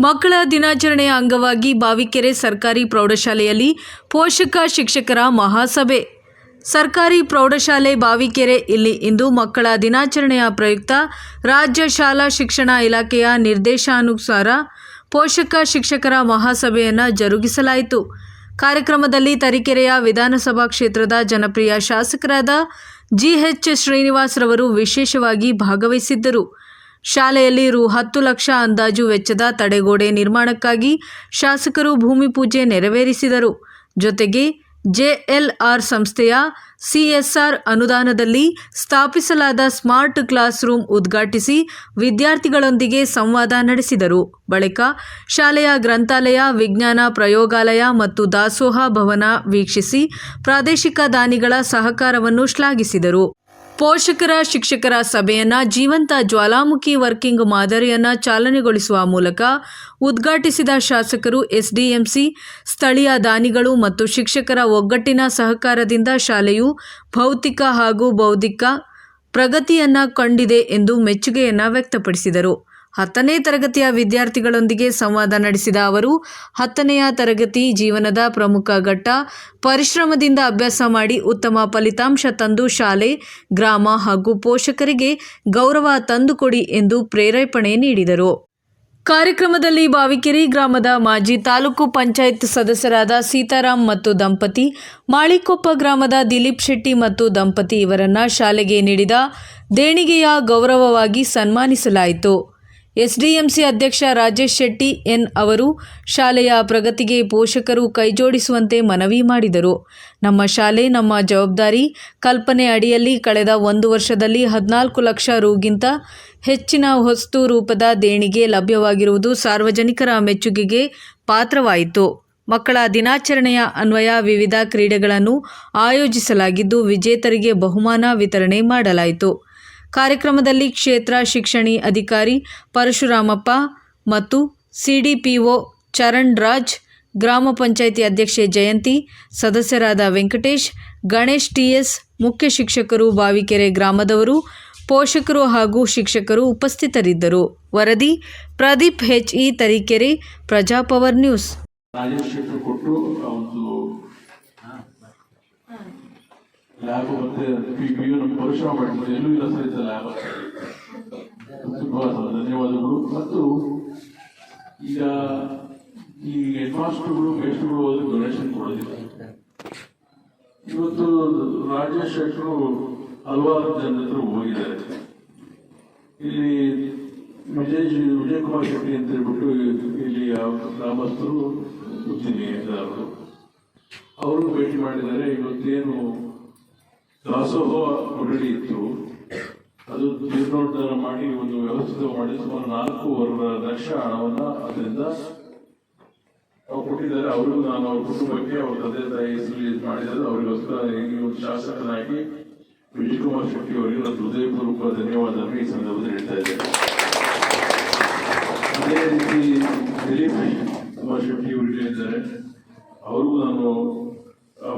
ಮಕ್ಕಳ ದಿನಾಚರಣೆಯ ಅಂಗವಾಗಿ ಬಾವಿಕೆರೆ ಸರ್ಕಾರಿ ಪ್ರೌಢಶಾಲೆಯಲ್ಲಿ ಪೋಷಕ ಶಿಕ್ಷಕರ ಮಹಾಸಭೆ. ಸರ್ಕಾರಿ ಪ್ರೌಢಶಾಲೆ ಬಾವಿಕೆರೆ ಇಲ್ಲಿ ಇಂದು ಮಕ್ಕಳ ದಿನಾಚರಣೆಯ ಪ್ರಯುಕ್ತ ರಾಜ್ಯ ಶಾಲಾ ಶಿಕ್ಷಣ ಇಲಾಖೆಯ ನಿರ್ದೇಶಾನುಸಾರ ಪೋಷಕ ಶಿಕ್ಷಕರ ಮಹಾಸಭೆಯನ್ನು ಜರುಗಿಸಲಾಯಿತು. ಕಾರ್ಯಕ್ರಮದಲ್ಲಿ ತರೀಕೆರೆಯ ವಿಧಾನಸಭಾ ಕ್ಷೇತ್ರದ ಜನಪ್ರಿಯ ಶಾಸಕರಾದ ಜಿಎಚ್ ಶ್ರೀನಿವಾಸ್ ರವರು ವಿಶೇಷವಾಗಿ ಭಾಗವಹಿಸಿದ್ದರು. ಶಾಲೆಯಲ್ಲಿ ರು ಹತ್ತು ಲಕ್ಷ ಅಂದಾಜು ವೆಚ್ಚದ ತಡೆಗೋಡೆ ನಿರ್ಮಾಣಕ್ಕಾಗಿ ಶಾಸಕರು ಭೂಮಿ ಪೂಜೆ ನೆರವೇರಿಸಿದರು. ಜೊತೆಗೆ ಜೆಎಲ್ಆರ್ ಸಂಸ್ಥೆಯ ಸಿಎಸ್ಆರ್ ಅನುದಾನದಲ್ಲಿ ಸ್ಥಾಪಿಸಲಾದ ಸ್ಮಾರ್ಟ್ ಕ್ಲಾಸ್ ರೂಮ್ ಉದ್ಘಾಟಿಸಿ ವಿದ್ಯಾರ್ಥಿಗಳೊಂದಿಗೆ ಸಂವಾದ ನಡೆಸಿದರು. ಬಳಿಕ ಶಾಲೆಯ ಗ್ರಂಥಾಲಯ, ವಿಜ್ಞಾನ ಪ್ರಯೋಗಾಲಯ ಮತ್ತು ದಾಸೋಹ ಭವನ ವೀಕ್ಷಿಸಿ ಪ್ರಾದೇಶಿಕ ದಾನಿಗಳ ಸಹಕಾರವನ್ನು ಶ್ಲಾಘಿಸಿದರು. ಪೋಷಕರ, ಶಿಕ್ಷಕರ ಸಭೆಯನ್ನ ಜೀವಂತ ಜ್ವಾಲಾಮುಖಿ ವರ್ಕಿಂಗ್ ಮಾದರಿಯನ್ನ ಚಾಲನೆಗೊಳಿಸುವ ಮೂಲಕ ಉದ್ಘಾಟಿಸಿದ ಶಾಸಕರು ಎಸ್ಡಿಎಂಸಿ, ಸ್ಥಳೀಯ ದಾನಿಗಳು ಮತ್ತು ಶಿಕ್ಷಕರ ಒಗ್ಗಟ್ಟಿನ ಸಹಕಾರದಿಂದ ಶಾಲೆಯು ಭೌತಿಕ ಹಾಗೂ ಬೌದ್ಧಿಕ ಪ್ರಗತಿಯನ್ನ ಕಂಡಿದೆ ಎಂದು ಮೆಚ್ಚುಗೆಯನ್ನ ವ್ಯಕ್ತಪಡಿಸಿದರು. ಹತ್ತನೇ ತರಗತಿಯ ವಿದ್ಯಾರ್ಥಿಗಳೊಂದಿಗೆ ಸಂವಾದ ನಡೆಸಿದ ಅವರು, ಹತ್ತನೆಯ ತರಗತಿ ಜೀವನದ ಪ್ರಮುಖ ಘಟ್ಟ, ಪರಿಶ್ರಮದಿಂದ ಅಭ್ಯಾಸ ಮಾಡಿ ಉತ್ತಮ ಫಲಿತಾಂಶ ತಂದು ಶಾಲೆ, ಗ್ರಾಮ ಹಾಗೂ ಪೋಷಕರಿಗೆ ಗೌರವ ತಂದುಕೊಡಿ ಎಂದು ಪ್ರೇರೇಪಣೆ ನೀಡಿದರು. ಕಾರ್ಯಕ್ರಮದಲ್ಲಿ ಬಾವಿಕೆರೆ ಗ್ರಾಮದ ಮಾಜಿ ತಾಲೂಕು ಪಂಚಾಯತ್ ಸದಸ್ಯರಾದ ಸೀತಾರಾಮ್ ಮತ್ತು ದಂಪತಿ, ಮಾಳಿಕೊಪ್ಪ ಗ್ರಾಮದ ದಿಲೀಪ್ ಶೆಟ್ಟಿ ಮತ್ತು ದಂಪತಿ ಇವರನ್ನು ಶಾಲೆಗೆ ನೀಡಿದ ದೇಣಿಗೆಯ ಗೌರವವಾಗಿ ಸನ್ಮಾನಿಸಲಾಯಿತು. ಎಸ್ಡಿಎಂಸಿ ಅಧ್ಯಕ್ಷ ರಾಜೇಶ್ ಶೆಟ್ಟಿ ಎನ್ ಅವರು ಶಾಲೆಯ ಪ್ರಗತಿಗೆ ಪೋಷಕರು ಕೈಜೋಡಿಸುವಂತೆ ಮನವಿ ಮಾಡಿದರು. ನಮ್ಮ ಶಾಲೆ, ನಮ್ಮ ಜವಾಬ್ದಾರಿ ಕಲ್ಪನೆ ಅಡಿಯಲ್ಲಿ ಕಳೆದ ಒಂದು ವರ್ಷದಲ್ಲಿ ಹದಿನಾಲ್ಕು ಲಕ್ಷ ರೂಗಿಂತ ಹೆಚ್ಚಿನ ಹೊಸ್ತು ರೂಪದ ದೇಣಿಗೆ ಲಭ್ಯವಾಗಿರುವುದು ಸಾರ್ವಜನಿಕರ ಮೆಚ್ಚುಗೆಗೆ ಪಾತ್ರವಾಯಿತು. ಮಕ್ಕಳ ದಿನಾಚರಣೆಯ ಅನ್ವಯ ವಿವಿಧ ಕ್ರೀಡೆಗಳನ್ನು ಆಯೋಜಿಸಲಾಗಿದ್ದು, ವಿಜೇತರಿಗೆ ಬಹುಮಾನ ವಿತರಣೆ ಮಾಡಲಾಯಿತು. ಕಾರ್ಯಕ್ರಮದಲ್ಲಿ ಕ್ಷೇತ್ರ ಶಿಕ್ಷಣಿ ಅಧಿಕಾರಿ ಪರಶುರಾಮಪ್ಪ ಮತ್ತು ಸಿಡಿಪಿಒ ಚರಣ್ ರಾಜ್ ಗ್ರಾಮ ಪಂಚಾಯಿತಿ ಅಧ್ಯಕ್ಷೆ ಜಯಂತಿ, ಸದಸ್ಯರಾದ ವೆಂಕಟೇಶ್, ಗಣೇಶ್ ಟಿಎಸ್, ಮುಖ್ಯ ಶಿಕ್ಷಕರು ಬಾವಿಕೆರೆ ಗ್ರಾಮದವರು, ಪೋಷಕರು ಹಾಗೂ ಶಿಕ್ಷಕರು ಉಪಸ್ಥಿತರಿದ್ದರು. ವರದಿ Pradeep H E Tarikere, Prajapower news Rajesh Shettar ಕೊಟ್ಟು ಒಂದು ಲ್ಯಾಬ್ ಮತ್ತೆ ಪರಿಶ್ರಮ ಮಾಡಿದ್ರು ಎಲ್ಲೂ ಇಲ್ಲ ಸಹಿತ ಲ್ಯಾಬ್ ತುಂಬಾ ಧನ್ಯವಾದಗಳು. ಮತ್ತು ಈಗ ಈ ಹೆಡ್ ಮಾಸ್ಟರ್ಗಳು ಮೇಸ್ಟ್ರುಗಳು ಹೋದ್ರೆ ಡೊನೇಷನ್ ಕೊಡೋದಿಲ್ಲ. ಇವತ್ತು ರಾಜೇಶ್ ಶೆಟ್ಟರು ಹಲವಾರು ಜನರು ಹೋಗಿದ್ದಾರೆ. ಇಲ್ಲಿ ವಿಜಯ್ ವಿಜಯ್ ಕುಮಾರ್ ಶೆಟ್ಟಿ ಅಂತ ಹೇಳ್ಬಿಟ್ಟು ಇಲ್ಲಿ ಗ್ರಾಮಸ್ಥರು ಉದ್ದಿಮೆದಾರರು ಅವರು ಭೇಟಿ ಮಾಡಿದ್ದಾರೆ. ಇವತ್ತೇನು ದಾಸೋಹ ಕೊಠಡಿ ಇತ್ತು. ಅದು ಜೀರ್ಣೋದ್ಧಾರ ಮಾಡಿ ಒಂದು ವ್ಯವಸ್ಥಿತ ಮಾಡಿ ಸುಮಾರು ನಾಲ್ಕೂವರೆ ಲಕ್ಷ ಹಣವನ್ನ ಅದರಿಂದ ಅವ್ರು ಕೊಟ್ಟಿದ್ದಾರೆ. ಅವರು ನಾನು ಅವ್ರ ಕುಟುಂಬಕ್ಕೆ ಅವ್ರ ತಂದೆ ತಾಯಿ ಹೆಸರು ಮಾಡಿದ್ದಾರೆ. ಅವರಿಗೋಸ್ಕರ ಒಂದು ಶಾಸಕನಾಗಿ ವಿಜಯ್ ಕುಮಾರ್ ಶೆಟ್ಟಿ ಅವರಿಗೆ ನಾನು ಹೃದಯಪೂರ್ವಕ ಧನ್ಯವಾದ ಈ ಸಂದರ್ಭದಲ್ಲಿ ಹೇಳ್ತಾ ಇದ್ದೇನೆ. ಅದೇ ರೀತಿ ದಿಲೀಪ್ ಕುಮಾರ್ ಶೆಟ್ಟಿ ಅವರು ಹೇಳಿದ್ದಾರೆ ಅವ್ರಿಗೂ ನಾನು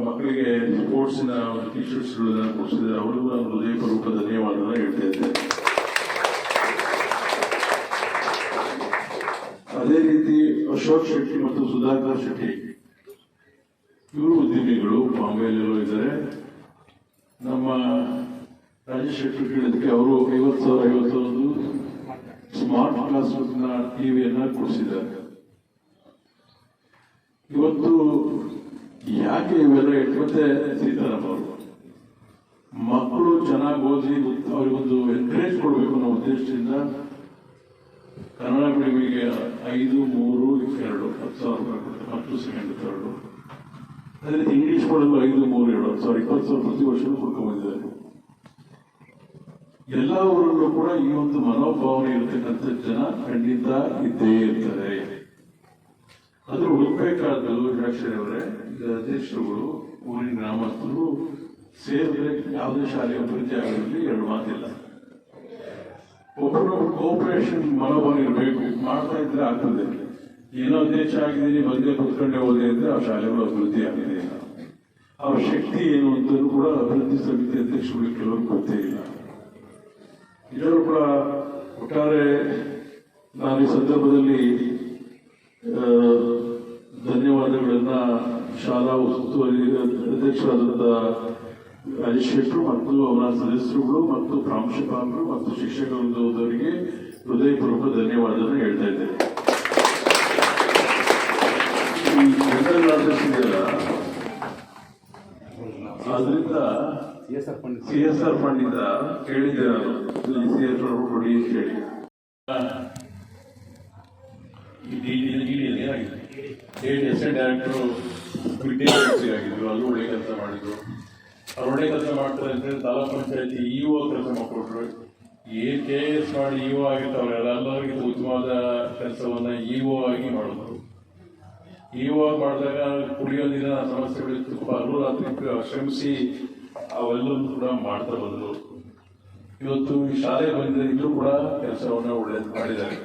ಮಕ್ಕಳಿಗೆ ಸ್ಪೋರ್ಟ್ಸಿನ ಟಿ ಶರ್ಟ್ಸ್ಗಳನ್ನ ಕೊಡಿಸಿದ್ರೆ ಅವರಿಗೂ ನಾನು ಹೃದಯಪೂರ್ವಕ ಧನ್ಯವಾದನ ಹೇಳ್ತಾ ಇದ್ದೇನೆ ಅದೇ ರೀತಿ ಅಶೋಕ್ ಶೆಟ್ಟಿ ಮತ್ತು ಸುಧಾಕರ್ ಶೆಟ್ಟಿ, ಇವರು ಉದ್ಯಮಿಗಳು ಬಾಂಬೆಯಲ್ಲಿರೋ ಇದ್ದಾರೆ. ನಮ್ಮ ರಾಜೇಶ್ ಶೆಟ್ಟಿ ಕೇಳಿದಕ್ಕೆ ಅವರು ಐವತ್ತು ಸಾವಿರ ಐವತ್ತು ಸಾವಿರದ್ದು ಸ್ಮಾರ್ಟ್ ಕ್ಲಾಸ್ ಟಿವಿಯನ್ನ ಕೊಡಿಸಿದ್ದಾರೆ. ಇವತ್ತು ಯಾಕೆ ಇವೆಲ್ಲ ಇಟ್ಟು ಮತ್ತೆ ಸೀತಾರಾಮ್ ಅವರು ಮಕ್ಕಳು ಚೆನ್ನಾಗಿ ಓದಿ ಅವರಿಗೊಂದು ಎನ್ಕರೇಜ್ ಕೊಡಬೇಕು ಅನ್ನೋ ಉದ್ದೇಶದಿಂದ ಕನ್ನಡ ಮೀಡಿಯಮಿಗೆ ಐದು, ಮೂರು, ಎರಡು, ಹತ್ತು ಸಾವಿರ ರೂಪಾಯಿ ಫಸ್ಟ್ ಸೆಕೆಂಡ್ ಥರ್ಡ್ ಅದೇ ಇಂಗ್ಲಿಷ್ ಮಾಡಲು ಐದು, ಮೂರು, ಎರಡು, ಹತ್ತು ಸಾವಿರ, ಇಪ್ಪತ್ತು ಸಾವಿರ ಪ್ರತಿ ವರ್ಷವೂ ಎಲ್ಲ ಊರಲ್ಲೂ ಕೂಡ ಈ ಒಂದು ಮನೋಭಾವನೆ ಇರತಕ್ಕಂಥ ಜನ ಖಂಡಿತ ಇದ್ದೇ ಇರ್ತಾರೆ. ಹುಡುಕ್ಬೇಕಾದ್ದು ಹಿರಾಕ್ಷರಿ ಅವರೇ ಅಧ್ಯಕ್ಷರುಗಳು, ಊರಿನ ಗ್ರಾಮಸ್ಥರು ಸೇರಿದ್ರೆ ಯಾವುದೇ ಶಾಲೆಯ ಅಭಿವೃದ್ಧಿ ಆಗಿರಲಿ ಎರಡು ಮಾತಿಲ್ಲ. ಒಬ್ಬರು ಕೋಪರೇಷನ್ ಮನೋಭಾವ ಇರಬೇಕು, ಮಾಡ್ತಾ ಇದ್ರೆ ಆಗ್ತದೆ. ಏನೋ ಅಧ್ಯಕ್ಷ ಆಗಿದ್ದೀನಿ, ಬಂದೇ ಕುತ್ಕೊಂಡೆ ಹೋದೆ ಅಂದ್ರೆ ಆ ಶಾಲೆಗಳು ಅಭಿವೃದ್ಧಿ ಆಗಿದೆ. ಅವ್ರ ಶಕ್ತಿ ಏನು ಅಂತ ಕೂಡ ಅಭಿವೃದ್ಧಿ ಸಮಿತಿ ಅಧ್ಯಕ್ಷರುಗಳಿಗೆ ಕೆಲವರು ಗೊತ್ತೇ ಇಲ್ಲ. ಇದರಲ್ಲೂ ಕೂಡ ಒಟ್ಟಾರೆ ನಾನು ಈ ಸಂದರ್ಭದಲ್ಲಿ ಉಸ್ತುವಾರಿ ಅಧ್ಯಕ್ಷರಾದಂಥ ರಾಜೇಶ್ ಶೆಟ್ಟರು ಮತ್ತು ಅವರ ಸದಸ್ಯರುಗಳು ಮತ್ತು ಪ್ರಾಂಶುಪಾಲರು ಮತ್ತು ಶಿಕ್ಷಕ ವೃಂದದವರಿಗೆ ಹೃದಯಪೂರ್ವಕ ಧನ್ಯವಾದವನ್ನು ಹೇಳ್ತಾ ಇದ್ದೇನೆ ಈ ಜನರಲ್ ನಾಲೆಡ್ಜ್ ಇದೆಯಲ್ಲ ಅದರಿಂದ ಸಿ ಎಸ್ ಆರ್ ಫಂಡ್ ಇಂದ ಕೇಳಿದ್ದೆ ನಾನು ಸಿ ಎಸ್ ಆರ್ ಕೊಡಿ ಅಂತ ಹೇಳಿ ಎಸ್ ಡೈರೆಕ್ಟರ್ ಆಗಿದ್ರು ಅಲ್ಲೂ ಒಳ್ಳೆ ಕೆಲಸ ಮಾಡಿದ್ರು. ಅವ್ರು ಒಳ್ಳೆ ಕೆಲಸ ಮಾಡ್ತಾರೆ ಅಂತ ಹೇಳಿ ತಾಲೂಕ್ ಪಂಚಾಯತಿ ಇಒ ಕೆಲಸ ಮಾಡಿಕೊಟ್ರು. ಏನ್ ಕೆ ಎಸ್ ಮಾಡಿ ಇಒ ಆಗಿರ್ತಾವ್ರೆ ಎಲ್ಲರಿಗಿಂತ ಉತ್ತಮವಾದ ಕೆಲಸವನ್ನ ಇಒ ಆಗಿ ಮಾಡಿದ್ರು. ಇಒ ಮಾಡಿದಾಗ ಕುಡಿಯೋ ನೀರಿನ ಸಮಸ್ಯೆಗಳಿತ್ತು ಅಲ್ಲೂ ರಾತ್ರಿ ಶ್ರಮಿಸಿ ಅವೆಲ್ಲವೂ ಕೂಡ ಮಾಡ್ತಾ ಬಂದರು. ಇವತ್ತು ಈ ಶಾಲೆ ಬಂದಿದೆ ಇಲ್ಲೂ ಕೂಡ ಕೆಲಸವನ್ನು ಒಳ್ಳೇದು ಮಾಡಿದ್ದಾರೆ.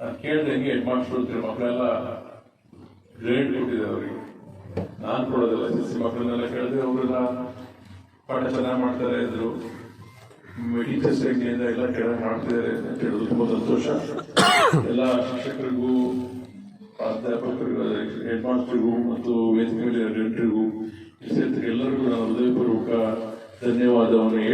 ನಾನು ಕೇಳ್ದಂಗೆ ಹೆಡ್ ಮಾಸ್ಟರ್ ಮಕ್ಕಳೆಲ್ಲ ಗ್ರೇಡ್ ಕೊಟ್ಟಿದ್ದಾರೆ ಅವರಿಗೆ. ನಾನು ಕೊಡೋದಿಲ್ಲ. ಸಿ ಮಕ್ಕಳನ್ನೆಲ್ಲ ಕೇಳಿದ್ರೆ ಅವರೆಲ್ಲ ಪಾಠ ಚೆನ್ನಾಗಿ ಮಾಡ್ತಾರೆ ಇದ್ರು ಟೀಚರ್ಸ್ ಅಂಗಡಿಯಿಂದ ಎಲ್ಲ ಚೆನ್ನಾಗಿ ಮಾಡ್ತಿದ್ದಾರೆ ಅಂತ ಹೇಳೋದು ತುಂಬ ಸಂತೋಷ. ಎಲ್ಲ ಶಿಕ್ಷಕರಿಗೂ, ಪ್ರಾಧ್ಯಾಪಕರಿಗೂ ಹೆಡ್ ಮಾಸ್ಟರ್ಗೂ ಮತ್ತು ವೇದಿಕೆ ಎಲ್ಲರಿಗೂ ನಾನು ಹೃದಯಪೂರ್ವಕ ಧನ್ಯವಾದವನ್ನು ಹೇಳಿ